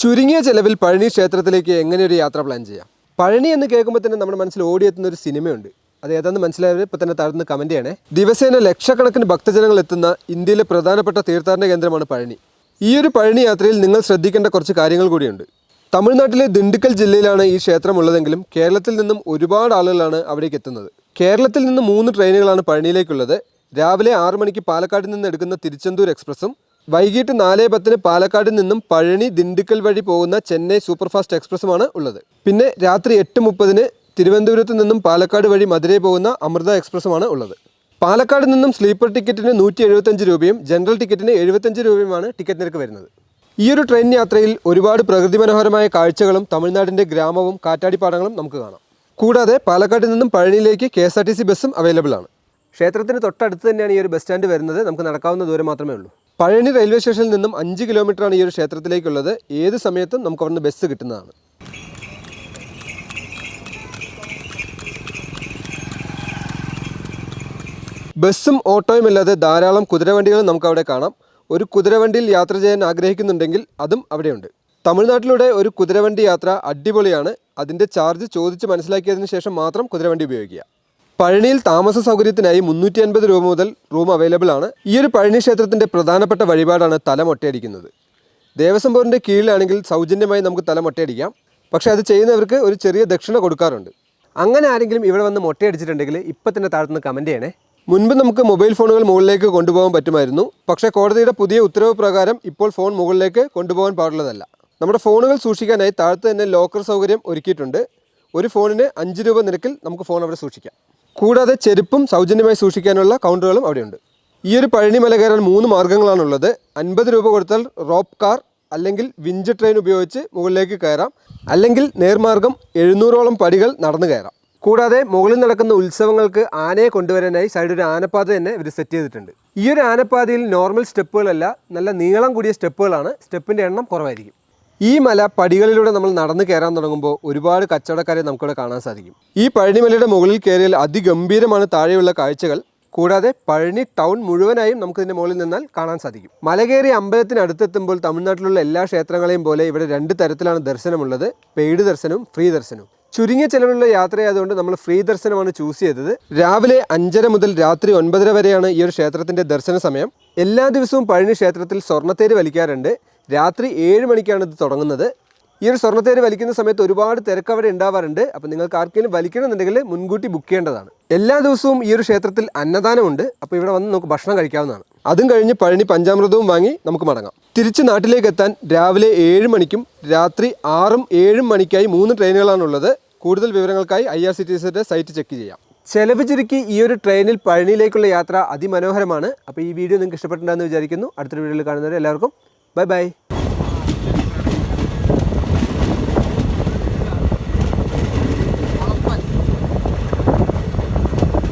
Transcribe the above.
ചുരുങ്ങിയ ചെലവിൽ പഴനി ക്ഷേത്രത്തിലേക്ക് എങ്ങനെ ഒരു യാത്ര പ്ലാൻ ചെയ്യാം? പഴനി എന്ന് കേൾക്കുമ്പോൾ തന്നെ നമ്മുടെ മനസ്സിൽ ഓടിയെത്തുന്ന ഒരു സിനിമയുണ്ട്. അത് ഏതാണെന്ന് മനസ്സിലായവർ ഇപ്പോൾ തന്നെ താഴ്ന്ന് കമന്റ് ചെയ്യണേ. ദിവസേന ലക്ഷക്കണക്കിന് ഭക്തജനങ്ങൾ എത്തുന്ന ഇന്ത്യയിലെ പ്രധാനപ്പെട്ട തീർത്ഥാടന കേന്ദ്രമാണ് പഴനി. ഈ ഒരു പഴനി യാത്രയിൽ നിങ്ങൾ ശ്രദ്ധിക്കേണ്ട കുറച്ച് കാര്യങ്ങൾ കൂടിയുണ്ട്. തമിഴ്നാട്ടിലെ ദിണ്ടുക്കൽ ജില്ലയിലാണ് ഈ ക്ഷേത്രം ഉള്ളതെങ്കിലും കേരളത്തിൽ നിന്നും ഒരുപാട് ആളുകളാണ് അവിടേക്ക് എത്തുന്നത്. കേരളത്തിൽ നിന്ന് മൂന്ന് ട്രെയിനുകളാണ് പഴനിയിലേക്കുള്ളത്. രാവിലെ ആറു മണിക്ക് പാലക്കാട് നിന്ന് എടുക്കുന്ന തിരുച്ചെന്തൂർ എക്സ്പ്രസും വൈകിട്ട് നാല് പത്തിന് പാലക്കാട് നിന്നും പഴനി ദിണ്ടുക്കൽ വഴി പോകുന്ന ചെന്നൈ സൂപ്പർഫാസ്റ്റ് എക്സ്പ്രസ്സുമാണ് ഉള്ളത്. പിന്നെ രാത്രി എട്ട് മുപ്പതിന് തിരുവനന്തപുരത്ത് നിന്നും പാലക്കാട് വഴി മധുരൈ പോകുന്ന അമൃത എക്സ്പ്രസ്സുമാണ് ഉള്ളത്. പാലക്കാട് നിന്നും സ്ലീപ്പർ ടിക്കറ്റിന് നൂറ്റി എഴുപത്തഞ്ച് രൂപയും ജനറൽ ടിക്കറ്റിന് എഴുപത്തഞ്ച് രൂപയുമാണ് ടിക്കറ്റ് നിരക്ക് വരുന്നത്. ഈ ഒരു ട്രെയിൻ യാത്രയിൽ ഒരുപാട് പ്രകൃതി മനോഹരമായ കാഴ്ചകളും തമിഴ്നാടിന്റെ ഗ്രാമവും കാറ്റാടിപ്പാടങ്ങളും നമുക്ക് കാണാം. കൂടാതെ പാലക്കാട് നിന്നും പഴനിയിലേക്ക് K S R T C ബസ്സും അവൈലബിൾ ആണ്. ക്ഷേത്രത്തിന് തൊട്ടടുത്ത് തന്നെയാണ് ഈ ഒരു ബസ് സ്റ്റാൻഡ് വരുന്നത്. നമുക്ക് നടക്കാവുന്ന ദൂരം മാത്രമേ ഉള്ളൂ. പഴനി റെയിൽവേ സ്റ്റേഷനിൽ നിന്നും അഞ്ച് കിലോമീറ്ററാണ് ഈ ഒരു ക്ഷേത്രത്തിലേക്കുള്ളത്. ഏത് സമയത്തും നമുക്ക് അവിടുന്ന് ബസ് കിട്ടുന്നതാണ്. ബസ്സും ഓട്ടോയും അല്ലാതെ ധാരാളം കുതിരവണ്ടികളും നമുക്ക് അവിടെ കാണാം. ഒരു കുതിരവണ്ടിയിൽ യാത്ര ചെയ്യാൻ ആഗ്രഹിക്കുന്നുണ്ടെങ്കിൽ അതും അവിടെയുണ്ട്. തമിഴ്നാട്ടിലൂടെ ഒരു കുതിരവണ്ടി യാത്ര അടിപൊളിയാണ്. അതിന്റെ ചാർജ് ചോദിച്ച് മനസ്സിലാക്കിയതിന് ശേഷം മാത്രം കുതിരവണ്ടി ഉപയോഗിക്കുക. പഴനിയിൽ താമസ സൗകര്യത്തിനായി മുന്നൂറ്റി അൻപത് രൂപ മുതൽ റൂം അവൈലബിൾ ആണ്. ഈ ഒരു പഴനി ക്ഷേത്രത്തിന്റെ പ്രധാനപ്പെട്ട വഴിപാടാണ് തല മൊട്ടയടിക്കുന്നത് ദേവസ്വം ബോർഡിന്റെ കീഴിലാണെങ്കിൽ സൗജന്യമായി നമുക്ക് തല മൊട്ടയടിക്കാം പക്ഷേ അത് ചെയ്യുന്നവർക്ക് ഒരു ചെറിയ ദക്ഷിണ കൊടുക്കാറുണ്ട്. അങ്ങനെ ആരെങ്കിലും ഇവിടെ വന്ന് മൊട്ടയടിച്ചിട്ടുണ്ടെങ്കിൽ ഇപ്പം തന്നെ താഴ്ത്തുന്ന കമന്റ് ചെയ്യണേ. മുൻപ് നമുക്ക് മൊബൈൽ ഫോണുകൾ മുകളിലേക്ക് കൊണ്ടുപോകാൻ പറ്റുമായിരുന്നു. പക്ഷേ കോടതിയുടെ പുതിയ ഉത്തരവ് പ്രകാരം ഇപ്പോൾ ഫോൺ മുകളിലേക്ക് കൊണ്ടുപോകാൻ പാടുള്ളതല്ല. നമ്മുടെ ഫോണുകൾ സൂക്ഷിക്കാനായി താഴത്ത് തന്നെ ലോക്കർ സൗകര്യം ഒരുക്കിയിട്ടുണ്ട്. ഒരു ഫോണിന് അഞ്ച് രൂപ നിരക്കിൽ നമുക്ക് ഫോൺ അവിടെ സൂക്ഷിക്കാം. കൂടാതെ ചെരുപ്പും സൗജന്യമായി സൂക്ഷിക്കാനുള്ള കൗണ്ടറുകളും അവിടെയുണ്ട്. ഈ ഒരു പഴനി മല കയറാൻ മൂന്ന് മാർഗങ്ങളാണുള്ളത് അൻപത് രൂപ കൊടുത്താൽ റോപ്പ് കാർ അല്ലെങ്കിൽ വിഞ്ച് ട്രെയിൻ ഉപയോഗിച്ച് മുകളിലേക്ക് കയറാം. അല്ലെങ്കിൽ നേർമാർഗം എഴുന്നൂറോളം പടികൾ നടന്നു കയറാം. കൂടാതെ മുകളിൽ നടക്കുന്ന ഉത്സവങ്ങൾക്ക് ആനയെ കൊണ്ടുവരാനായി സൈഡ് ഒരു ആനപ്പാത തന്നെ ഇവർ സെറ്റ് ചെയ്തിട്ടുണ്ട്. ഈ ഒരു ആനപ്പാതയിൽ നോർമൽ സ്റ്റെപ്പുകളല്ല നല്ല നീളം കൂടിയ സ്റ്റെപ്പുകളാണ് സ്റ്റെപ്പിന്റെ എണ്ണം കുറവായിരിക്കും. ഈ മല പടികളിലൂടെ നമ്മൾ നടന്നു കയറാൻ തുടങ്ങുമ്പോൾ ഒരുപാട് കച്ചവടക്കാരെ നമുക്കിവിടെ കാണാൻ സാധിക്കും. ഈ പഴനിമലയുടെ മുകളിൽ കയറിയാൽ അതിഗംഭീരമാണ് താഴെയുള്ള കാഴ്ചകൾ. കൂടാതെ പഴനി ടൗൺ മുഴുവനായും നമുക്കിതിന്റെ മുകളിൽ നിന്നാൽ കാണാൻ സാധിക്കും. മലകേറി അമ്പലത്തിനടുത്തെത്തുമ്പോൾ തമിഴ്നാട്ടിലുള്ള എല്ലാ ക്ഷേത്രങ്ങളെയും പോലെ ഇവിടെ രണ്ട് തരത്തിലാണ് ദർശനമുള്ളത്. പെയ്ഡ് ദർശനവും ഫ്രീ ദർശനവും. ചുരുങ്ങിയ ചെലവിലുള്ള യാത്രയായതുകൊണ്ട് നമ്മൾ ഫ്രീ ദർശനമാണ് ചൂസ് ചെയ്തത്. രാവിലെ അഞ്ചര മുതൽ രാത്രി ഒൻപതര വരെയാണ് ഈ ഒരു ക്ഷേത്രത്തിന്റെ ദർശന സമയം. എല്ലാ ദിവസവും പഴനി ക്ഷേത്രത്തിൽ സ്വർണത്തേര് വലിക്കാറുണ്ട്. രാത്രി ഏഴ് മണിക്കാണ് ഇത് തുടങ്ങുന്നത്. ഈ ഒരു സ്വർണത്തേര് വലിക്കുന്ന സമയത്ത് ഒരുപാട് തിരക്ക് അവിടെ ഉണ്ടാവാറുണ്ട്. അപ്പോൾ നിങ്ങൾക്ക് ആർക്കെങ്കിലും വലിക്കണമെന്നുണ്ടെങ്കിൽ മുൻകൂട്ടി ബുക്ക് ചെയ്യേണ്ടതാണ്. എല്ലാ ദിവസവും ഈ ഒരു ക്ഷേത്രത്തിൽ അന്നദാനമുണ്ട്. അപ്പോൾ ഇവിടെ വന്ന് നമുക്ക് ഭക്ഷണം കഴിക്കാവുന്നതാണ്. അതും കഴിഞ്ഞ് പഴനി പഞ്ചാമൃതവും വാങ്ങി നമുക്ക് മടങ്ങാം. തിരിച്ച് നാട്ടിലേക്ക് എത്താൻ രാവിലെ ഏഴ് മണിക്കും രാത്രി ആറും ഏഴും മണിക്കായി മൂന്ന് ട്രെയിനുകളാണുള്ളത്. കൂടുതൽ വിവരങ്ങൾക്കായി ഐ ആർ സി ടി സിയുടെ സൈറ്റ് ചെക്ക് ചെയ്യാം. ചെലവ് ചുരുക്കി ഈ ഒരു ട്രെയിനിൽ പഴനിയിലേക്കുള്ള യാത്ര അതിമനോഹരമാണ്. അപ്പോൾ ഈ വീഡിയോ നിങ്ങൾക്ക് ഇഷ്ടപ്പെട്ടിട്ടുണ്ടെന്ന് വിചാരിക്കുന്നു. അടുത്തൊരു വീഡിയോയിൽ കാണുന്നവരെ എല്ലാവർക്കും ബൈ ബൈ